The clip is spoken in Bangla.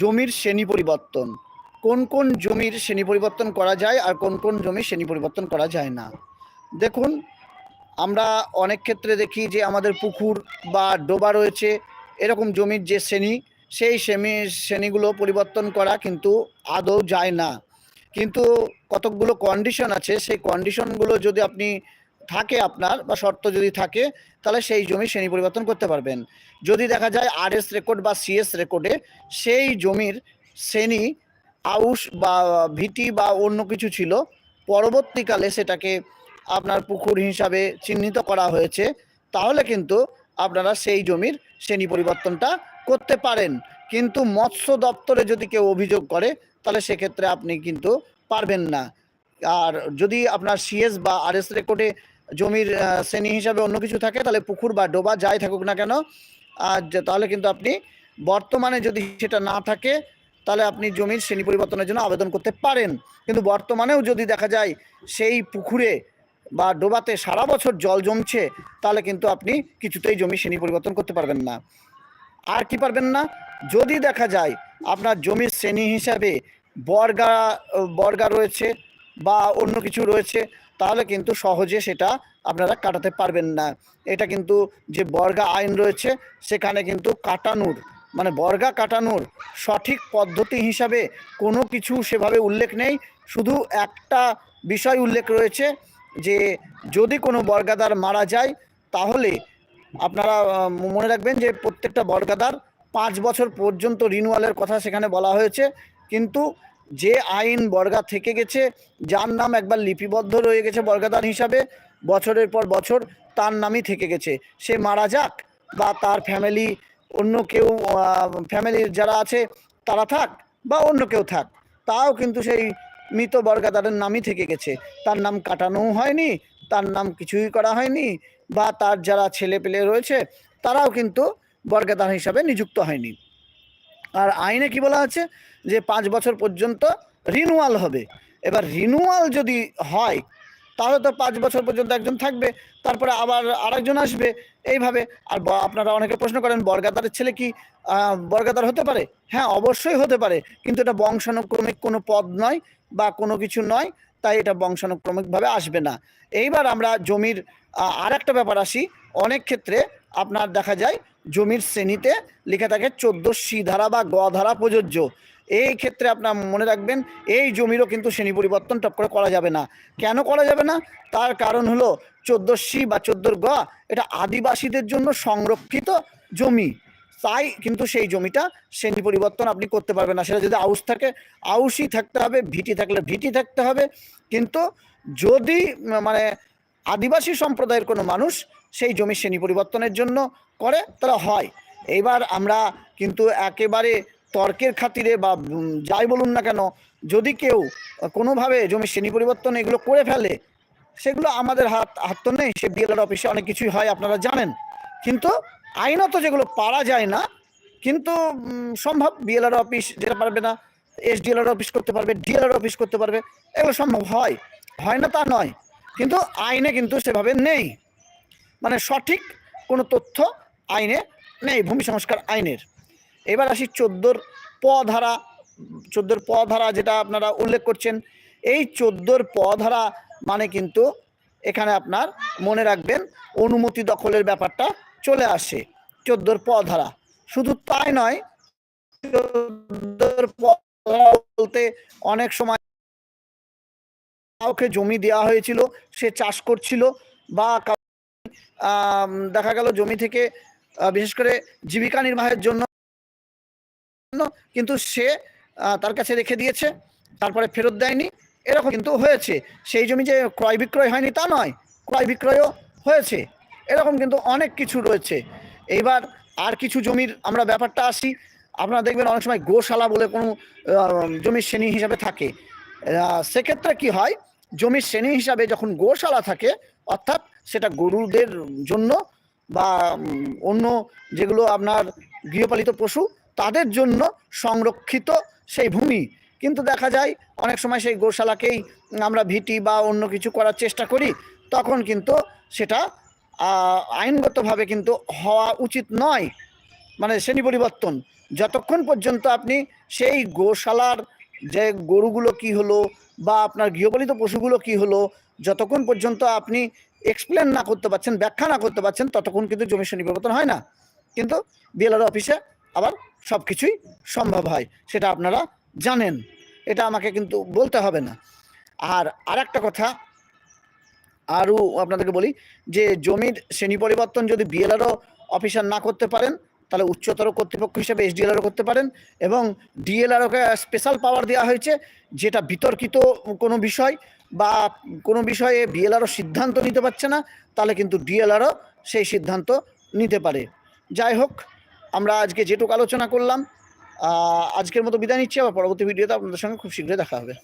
জমির শ্রেণি পরিবর্তন। কোন কোন জমির শ্রেণি পরিবর্তন করা যায় আর কোন কোন জমির শ্রেণি পরিবর্তন করা যায় না। দেখুন, আমরা অনেক ক্ষেত্রে দেখি যে আমাদের পুকুর বা ডোবা রয়েছে, এরকম জমির যে শ্রেণি, সেই শ্রেণি, শ্রেণীগুলো পরিবর্তন করা কিন্তু আদৌ যায় না। কিন্তু কতকগুলো কন্ডিশন আছে, সেই কন্ডিশনগুলো যদি আপনি থাকে আপনার বা শর্ত যদি থাকে, তাহলে সেই জমি শ্রেণি পরিবর্তন করতে পারবেন। যদি দেখা যায় আর এস রেকর্ড বা সিএস রেকর্ডে সেই জমির শ্রেণি আউশ বা ভিটি বা অন্য কিছু ছিল, পরবর্তীকালে সেটাকে আপনার পুকুর হিসাবে চিহ্নিত করা হয়েছে, তাহলে কিন্তু আপনারা সেই জমির শ্রেণি পরিবর্তনটা করতে পারেন। কিন্তু মৎস্য দপ্তরে যদি কেউ অভিযোগ করে, তাহলে সেক্ষেত্রে আপনি কিন্তু পারবেন না। আর যদি আপনার সিএস বা আর এস রেকর্ডে জমির শ্রেণি হিসাবে অন্য কিছু থাকে, তাহলে পুকুর বা ডোবা যাই থাকুক না কেন, আর তাহলে কিন্তু আপনি বর্তমানে যদি সেটা না থাকে, তাহলে আপনি জমির শ্রেণি পরিবর্তনের জন্য আবেদন করতে পারেন। কিন্তু বর্তমানেও যদি দেখা যায় সেই পুকুরে বা ডোবাতে সারা বছর জল জমছে, তাহলে কিন্তু আপনি কিছুতেই জমি শ্রেণি পরিবর্তন করতে পারবেন না। আর কি পারবেন না? যদি দেখা যায় আপনার জমির শ্রেণি হিসাবে বর্গা বর্গা রয়েছে বা অন্য কিছু রয়েছে, তাহলে কিন্তু সহজে সেটা আপনারা কাটাতে পারবেন না। এটা কিন্তু যে বর্গা আইন রয়েছে, সেখানে কিন্তু কাটানোর মানে বর্গা কাটানোর সঠিক পদ্ধতি হিসাবে কোনো কিছু সেভাবে উল্লেখ নেই। শুধু একটা বিষয় উল্লেখ রয়েছে যে, যদি কোনো বর্গাদার মারা যায়, তাহলে আপনারা মনে রাখবেন যে প্রত্যেকটা বর্গাদার পাঁচ বছর পর্যন্ত রিনুয়ালের কথা সেখানে বলা হয়েছে। কিন্তু যে আইন বর্গা থেকে গেছে, যার নাম একবার লিপিবদ্ধ রয়ে গেছে বর্গাদার হিসাবে, বছরের পর বছর তার নামই থেকে গেছে। সে মারা যাক বা তার ফ্যামিলি অন্য কেউ ফ্যামিলির যারা আছে তারা থাক বা অন্য কেউ থাক, তাও কিন্তু সেই মৃত বর্গাদারের নামই থেকে গেছে। তার নাম কাটানোও হয়নি, তার নাম কিছুই করা হয়নি বা তার যারা ছেলে পেলে রয়েছে তারাও কিন্তু বর্গাদার হিসাবে নিযুক্ত হয়নি। আর আইনে কি বলা আছে? যে পাঁচ বছর পর্যন্ত রিনুয়াল হবে। এবার রিনুয়াল যদি হয়, তাহলে তো পাঁচ বছর পর্যন্ত একজন থাকবে, তারপরে আবার আরেকজন আসবে। এইভাবে, আর আপনারা অনেকে প্রশ্ন করেন বর্গাদারের ছেলে কি বর্গাদার হতে পারে? হ্যাঁ অবশ্যই হতে পারে। কিন্তু এটা বংশানুক্রমিক কোনো পদ নয় বা কোনো কিছু নয়। তাই এটা বংশানুক্রমিকভাবে আসবে না। এইবার আমরা জমির আর একটা ব্যাপার আসি। অনেক ক্ষেত্রে আপনার দেখা যায়, জমির শ্রেণীতে লেখা থাকে চোদ্দ সি ধারা বা গ ধারা প্রযোজ্য। এই ক্ষেত্রে আপনার মনে রাখবেন, এই জমিরও কিন্তু শ্রেণি পরিবর্তন টপ করে করা যাবে না। কেন করা যাবে না? তার কারণ হলো, চোদ্দ সি বা চোদ্দোর গ, এটা আদিবাসীদের জন্য সংরক্ষিত জমি। তাই কিন্তু সেই জমিটা শ্রেণি পরিবর্তন আপনি করতে পারবেন না। সেটা যদি আউশ থাকে, আউশই থাকতে হবে, ভিটি থাকলে ভিটি থাকতে হবে। কিন্তু যদি মানে আদিবাসী সম্প্রদায়ের কোনো মানুষ সেই জমি শ্রেণি পরিবর্তনের জন্য করে তারা হয়। এইবার আমরা কিন্তু একেবারে তর্কের খাতিরে বা যাই বলুন না কেন, যদি কেউ কোনোভাবে জমি শ্রেণি পরিবর্তন এগুলো করে ফেলে, সেগুলো আমাদের হাত হাত তো নেই, সে বিএলআর অফিসে অনেক কিছুই হয়, আপনারা জানেন। কিন্তু আইনত যেগুলো পারা যায় না, কিন্তু সম্ভব বিএলআর অফিস যেটা পারবে না এসডিএলআর অফিস করতে পারবে ডিএলআর অফিস করতে পারবে, এগুলো সম্ভব হয়। হয় না তা নয়, কিন্তু আইনে কিন্তু সেভাবে নেই। মানে সঠিক কোনো তথ্য আইনে নেই, ভূমি সংস্কার আইনের। এবার আসি চোদ্দোর প ধারা, চোদ্দোর প ধারা যেটা আপনারা উল্লেখ করছেন, এই চোদ্দোর প ধারা মানে কিন্তু এখানে আপনার মনে রাখবেন, অনুমতি দখলের ব্যাপারটা চলে আসে চোদ্দোর প ধারা শুধু তাই নয়, চোদ্দোর প বলতে অনেক সময় কাউকে জমি দেওয়া হয়েছিল, সে চাষ করছিল বা দেখা গেল জমি থেকে বিশেষ করে জীবিকা নির্বাহের জন্য। কিন্তু সে তার কাছে রেখে দিয়েছে, তারপরে ফেরত দেয়নি। এরকম কিন্তু হয়েছে। সেই জমি যে ক্রয় বিক্রয় হয়নি তা নয়, ক্রয় বিক্রয়ও হয়েছে। এরকম কিন্তু অনেক কিছু রয়েছে। এইবার আর কিছু জমির আমরা ব্যাপারটা আসি। আপনারা দেখবেন অনেক সময় গোশালা বলে কোনো জমির শ্রেণি হিসাবে থাকে। সেক্ষেত্রে কি হয়? জমির শ্রেণি হিসাবে যখন গোশালা থাকে, অর্থাৎ সেটা গরুদের জন্য বা অন্য যেগুলো আপনার গৃহপালিত পশু, তাদের জন্য সংরক্ষিত সেই ভূমি। কিন্তু দেখা যায়, অনেক সময় সেই গোশালাকেই আমরা ভিটি বা অন্য কিছু করার চেষ্টা করি, তখন কিন্তু সেটা আইনগতভাবে কিন্তু হওয়া উচিত নয়। মানে শ্রেণি পরিবর্তন। যতক্ষণ পর্যন্ত আপনি সেই গোশালার যে গরুগুলো কি হলো বা আপনার গৃহপালিত পশুগুলো কি হলো, যতক্ষণ পর্যন্ত আপনি এক্সপ্লেন না করতে পারছেন, ব্যাখ্যা না করতে পারছেন, ততক্ষণ কিন্তু জমি শ্রেণি পরিবর্তন হয় না। কিন্তু বিএলআর অফিসে আবার সব কিছুই সম্ভব হয়, সেটা আপনারা জানেন। এটা আমাকে কিন্তু বলতে হবে না। আর আরেকটা কথা আরও আপনাদেরকে বলি যে জমির শ্রেণি পরিবর্তন যদি বিএলআরও অফিসার না করতে পারেন, তাহলে উচ্চতর কর্তৃপক্ষ হিসেবে এসডিএলআরও করতে পারেন এবং ডিএলআরওকে স্পেশাল পাওয়ার দেওয়া হয়েছে যেটা বিতর্কিত কোনো বিষয় বা কোনো বিষয়ে বিএলআরও সিদ্ধান্ত নিতে পারছে না, তাহলে কিন্তু ডিএলআরও সেই সিদ্ধান্ত নিতে পারে। যাই হোক, আমরা আজকে যেটুকু আলোচনা করলাম আজকের মতো বিদায় নিচ্ছি, আবার পরবর্তী ভিডিওতে আপনাদের সঙ্গে খুব শীঘ্রই দেখা হবে।